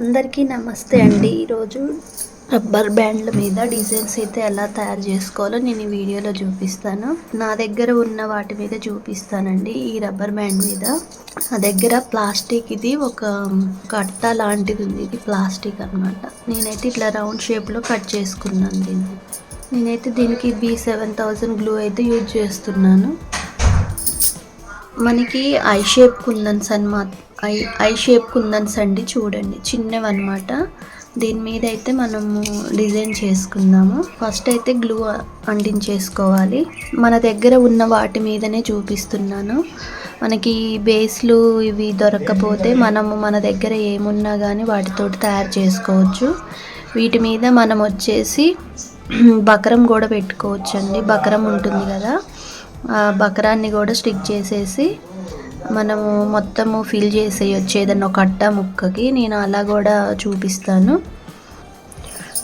అందరికీ నమస్తే అండి. ఈరోజు రబ్బర్ బ్యాండ్ల మీద డిజైన్స్ అయితే ఎలా తయారు చేసుకోవాలో నేను ఈ వీడియోలో చూపిస్తాను. నా దగ్గర ఉన్న వాటి మీద చూపిస్తానండి ఈ రబ్బర్ బ్యాండ్ మీద. నా దగ్గర ప్లాస్టిక్ ఇది ఒక కట్ట లాంటిది ఉంది. ఇది ప్లాస్టిక్ అన్నమాట. నేనైతే ఇట్లా రౌండ్ షేప్లో కట్ చేసుకున్నాను దీన్ని. నేనైతే దీనికి బీ సెవెన్ థౌజండ్ గ్లూ అయితే యూజ్ చేస్తున్నాను. మనకి ఐ షేప్ కుందన్స్ అన్నమాట ఐ ఐ షేప్ కుందన్స్ అండి చూడండి. చిన్నవి అనమాట దీని మీద అయితే మనము డిజైన్ చేసుకుందాము. ఫస్ట్ అయితే గ్లూ అంటించేసుకోవాలి. మన దగ్గర ఉన్న వాటి మీదనే చూపిస్తున్నాను. మనకి బేస్లు ఇవి దొరకకపోతే మనము మన దగ్గర ఏమున్నా కానీ వాటితోటి తయారు చేసుకోవచ్చు. వీటి మీద మనం వచ్చేసి బకరం కూడా పెట్టుకోవచ్చు అండి బకరం ఉంటుంది కదా. ఆ బకరాన్ని కూడా స్టిక్ చేసేసి మనము మొత్తము ఫిల్ చేసేయచ్చు ఏదన్నా ఒక అట్ట ముక్కకి నేను అలా కూడా చూపిస్తాను.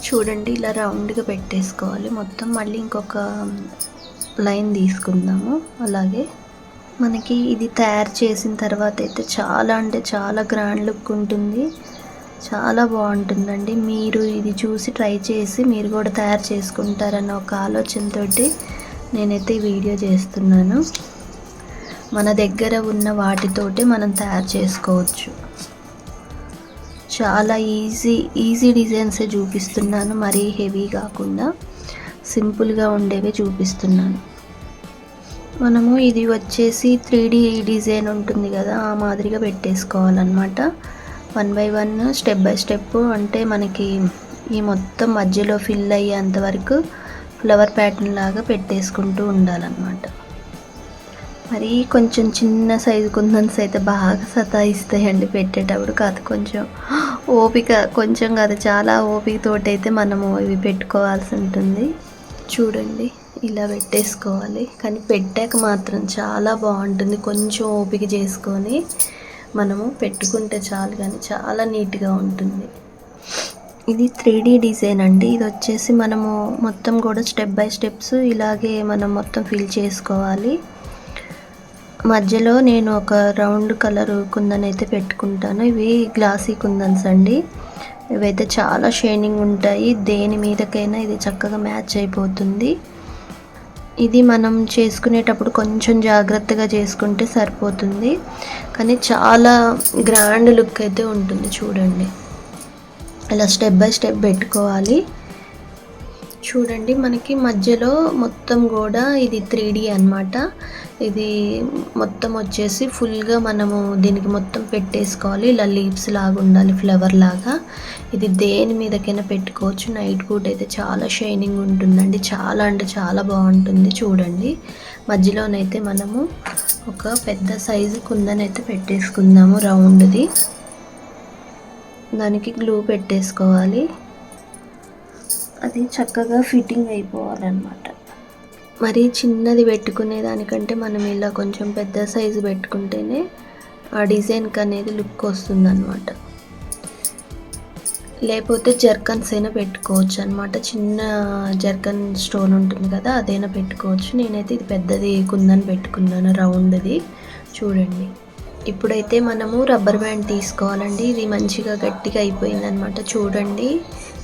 చూడండి ఇలా రౌండ్గా పెట్టేసుకోవాలి. మొత్తం మళ్ళీ ఇంకొక లైన్ తీసుకుందాము. అలాగే మనకి ఇది తయారు చేసిన తర్వాత అయితే చాలా అంటే చాలా గ్రాండ్ లుక్ ఉంటుంది. చాలా బాగుంటుందండి. మీరు ఇది చూసి ట్రై చేసి మీరు కూడా తయారు చేసుకుంటారన్న ఒక ఆలోచనతోటి నేనైతే ఈ వీడియో చేస్తున్నాను. మన దగ్గర ఉన్న వాటితోటి మనం తయారు చేసుకోవచ్చు. చాలా ఈజీ ఈజీ డిజైన్సే చూపిస్తున్నాను మరీ హెవీ కాకుండా సింపుల్గా ఉండేవి చూపిస్తున్నాను. మనము ఇది వచ్చేసి త్రీ డిజైన్ ఉంటుంది కదా ఆ మాదిరిగా పెట్టేసుకోవాలన్నమాట. One by one step by step అంటే మనకి ఈ మొత్తం మధ్యలో ఫిల్ అయ్యేంత వరకు ఫ్లవర్ ప్యాటర్న్ లాగా పెట్టేసుకుంటూ ఉండాలన్నమాట. మరి కొంచెం చిన్న సైజు కుందన్స్ అయితే బాగా సతాయిస్తాయండి పెట్టేటప్పుడు కాదు కొంచెం. ఓపిక కొంచెం కాదు చాలా ఓపికతోటి అయితే మనము ఇవి పెట్టుకోవాల్సి ఉంటుంది. చూడండి ఇలా పెట్టేసుకోవాలి. కానీ పెట్టాక మాత్రం చాలా బాగుంటుంది. కొంచెం ఓపిక చేసుకొని మనము పెట్టుకుంటే చాలు కానీ చాలా నీట్గా ఉంటుంది. ఇది త్రీ డీ డిజైన్ అండి. ఇది వచ్చేసి మనము మొత్తం కూడా స్టెప్ బై స్టెప్స్ ఇలాగే మనం మొత్తం ఫిల్ చేసుకోవాలి. మధ్యలో నేను ఒక రౌండ్ కలర్ కుందన్ అయితే పెట్టుకుంటాను. ఇవి గ్లాసీ కుందన్స్ అండి. ఇవైతే చాలా షైనింగ్ ఉంటాయి. దేని మీదకైనా ఇది చక్కగా మ్యాచ్ అయిపోతుంది. ఇది మనం చేసుకునేటప్పుడు కొంచెం జాగ్రత్తగా చేసుకుంటే సరిపోతుంది. కానీ చాలా గ్రాండ్ లుక్ అయితే ఉంటుంది చూడండి. ఇలా స్టెప్ బై స్టెప్ పెట్టుకోవాలి. చూడండి మనకి మధ్యలో మొత్తం కూడా ఇది త్రీ డీ అనమాట ఇది మొత్తం వచ్చేసి ఫుల్గా మనము దీనికి మొత్తం పెట్టేసుకోవాలి. ఇలా లీవ్స్ లాగా ఉండాలి ఫ్లవర్ లాగా. ఇది దేని మీదకైనా పెట్టుకోవచ్చు. నైట్ పూట అయితే చాలా షైనింగ్ ఉంటుందండి. చాలా అంటే చాలా బాగుంటుంది చూడండి. మధ్యలోనైతే మనము ఒక పెద్ద సైజు కుందనైతే పెట్టేసుకుందాము రౌండ్ది. దానికి గ్లూ పెట్టేసుకోవాలి. అది చక్కగా ఫిట్టింగ్ అయిపోవాలన్నమాట. మరి చిన్నది పెట్టుకునే దానికంటే మనం ఇలా కొంచెం పెద్ద సైజు పెట్టుకుంటేనే ఆ డిజైన్కి అనేది లుక్ వస్తుందన్నమాట. లేకపోతే జర్కన్స్ అయినా పెట్టుకోవచ్చు అనమాట చిన్న జర్కన్ స్టోన్ ఉంటుంది కదా అదైనా పెట్టుకోవచ్చు. నేనైతే ఇది పెద్దది కుందని పెట్టుకున్నాను రౌండ్ది. చూడండి. ఇప్పుడైతే మనము రబ్బర్ బ్యాండ్ తీసుకోవాలండి. ఇది మంచిగా గట్టిగా అయిపోయిందనమాట. చూడండి.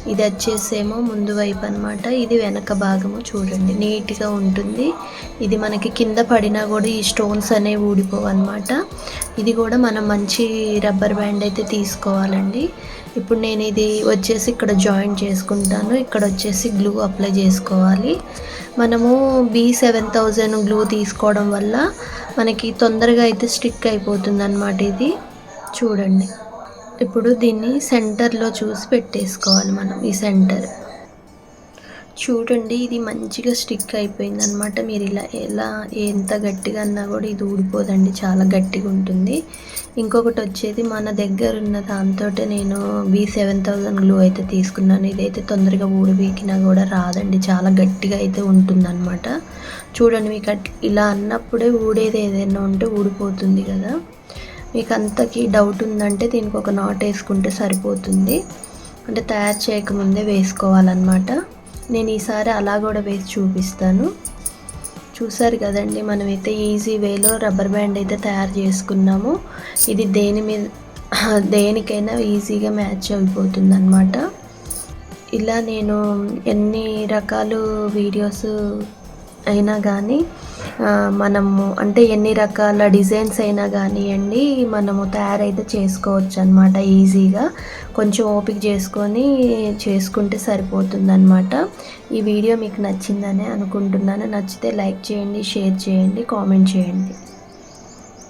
ఇది వచ్చేసేమో ముందు వైపు అనమాట. ఇది వెనక భాగము చూడండి. నీట్గా ఉంటుంది. ఇది మనకి కింద పడినా కూడా ఈ స్టోన్స్ అనేవి ఊడిపోవన్నమాట ఇది కూడా మనం మంచి రబ్బర్ బ్యాండ్ అయితే తీసుకోవాలండి. ఇప్పుడు నేను ఇది వచ్చేసి ఇక్కడ జాయిన్ చేసుకుంటాను. ఇక్కడ వచ్చేసి గ్లూ అప్లై చేసుకోవాలి. మనము బీ సెవెన్ థౌజండ్ గ్లూ తీసుకోవడం వల్ల మనకి తొందరగా అయితే స్టిక్ అయిపోతుంది అనమాట ఇది. చూడండి. ఇప్పుడు దీన్ని సెంటర్లో చూసి పెట్టేసుకోవాలి మనం ఈ సెంటర్. చూడండి ఇది మంచిగా స్టిక్ అయిపోయింది అనమాట మీరు ఇలా ఎలా ఎంత గట్టిగా అన్నా కూడా ఇది ఊడిపోదండి. చాలా గట్టిగా ఉంటుంది. ఇంకొకటి వచ్చేది మన దగ్గర ఉన్న దాంతో నేను బీ సెవెన్ థౌజండ్ గ్లూ అయితే తీసుకున్నాను. ఇదైతే తొందరగా ఊడిపీకినా కూడా రాదండి. చాలా గట్టిగా అయితే ఉంటుందన్నమాట. చూడండి మీకు ఇలా అన్నప్పుడే ఊడేది ఏదైనా ఉంటే ఊడిపోతుంది కదా. మీకు అంతకి డౌట్ ఉందంటే దీనికి ఒక నాట్ వేసుకుంటే సరిపోతుంది. అంటే తయారు చేయకముందే వేసుకోవాలన్నమాట. నేను ఈసారి అలా కూడా వేసి చూపిస్తాను. చూసారు కదండి మనమైతే ఈజీ వేలో రబ్బర్ బ్యాండ్ అయితే తయారు చేసుకున్నాము. ఇది దేని మీద దేనికైనా ఈజీగా మ్యాచ్ అయిపోతుంది అనమాట ఇలా నేను ఎన్ని రకాలు వీడియోస్ అయినా కానీ మనము అంటే ఎన్ని రకాల డిజైన్స్ అయినా కానివ్వండి మనము తయారైతే చేసుకోవచ్చు అనమాట ఈజీగా. కొంచెం ఓపిక చేసుకొని చేసుకుంటే సరిపోతుందనమాట ఈ వీడియో మీకు నచ్చిందని అనుకుంటున్నాను. నచ్చితే లైక్ చేయండి షేర్ చేయండి కామెంట్ చేయండి.